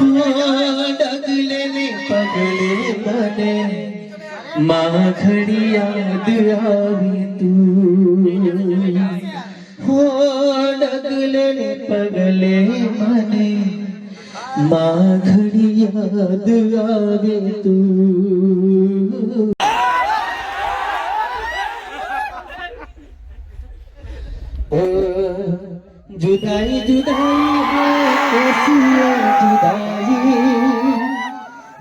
ડગલે ને પગલે મને માખડી યાદ આવી તું હો ડગલે ને પગલે મને માખડી યાદ આવે તું ઓ જુદાઈ જુદાઈ હાય જુદાઈ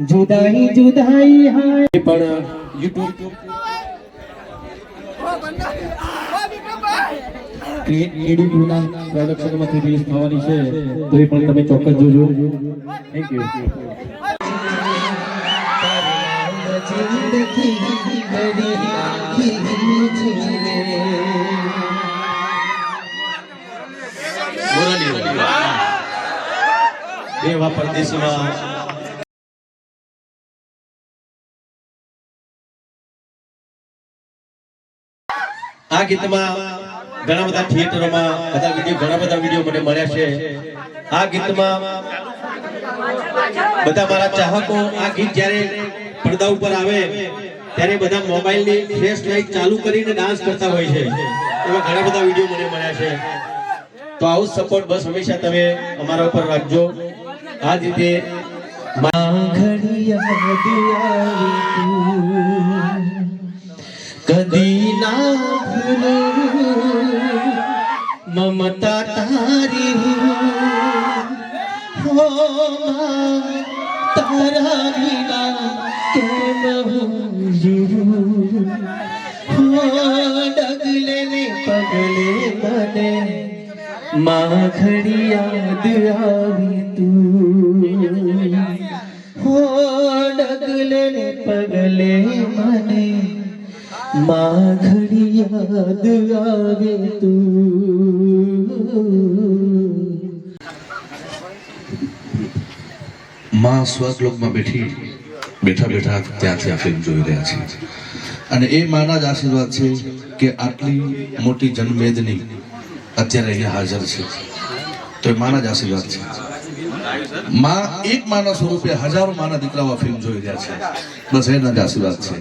જુદાઈ જુદાઈ હાય પણ યુટ્યુબ તમે ચોક્કસ જોજો. થેન્ક યુ જિંદગી દેવા પરદેશીમાં આ ગીતમાં ઘણા બધા થિયેટરોમાં બધા વીડિયો, ઘણા બધા વીડિયો મને મળ્યા છે. આ ગીતમાં બધા મારા ચાહકો આ ગીત જ્યારે પડદા ઉપર આવે, ત્યારે બધા મોબાઈલની ફ્લેશ લાઈટ ચાલુ કરીને ડાન્સ કરતા હોય છે. એવા ઘણા બધા વીડિયો મને મળ્યા છે. તો આવું સપોર્ટ બસ હંમેશા તમે અમારા ઉપર રાખજો. આ જ રીતે ઘડી યાદ આવી તું કદી ના ભૂલું મમતા તારી હો માં, તારા વિના કેમ હું જીવું હો પગલે મને માખડી યાદ આવે તું. માં સ્વર્ગલોકમાં બેઠી, બેઠા બેઠા ત્યાંથી આ ફિલ્મ જોઈ રહ્યા છે અને એ માના જ આશીર્વાદ છે કે આટલી મોટી જનમેદની અત્યારે અહીંયા હાજર છે. તો એ માના જ આશીર્વાદ છે. માં એક માના સ્વરૂપે હજારો માના દીકરાઓ ફિલ્મ જોઈ રહ્યા છે. બસ એના જ આશીર્વાદ છે.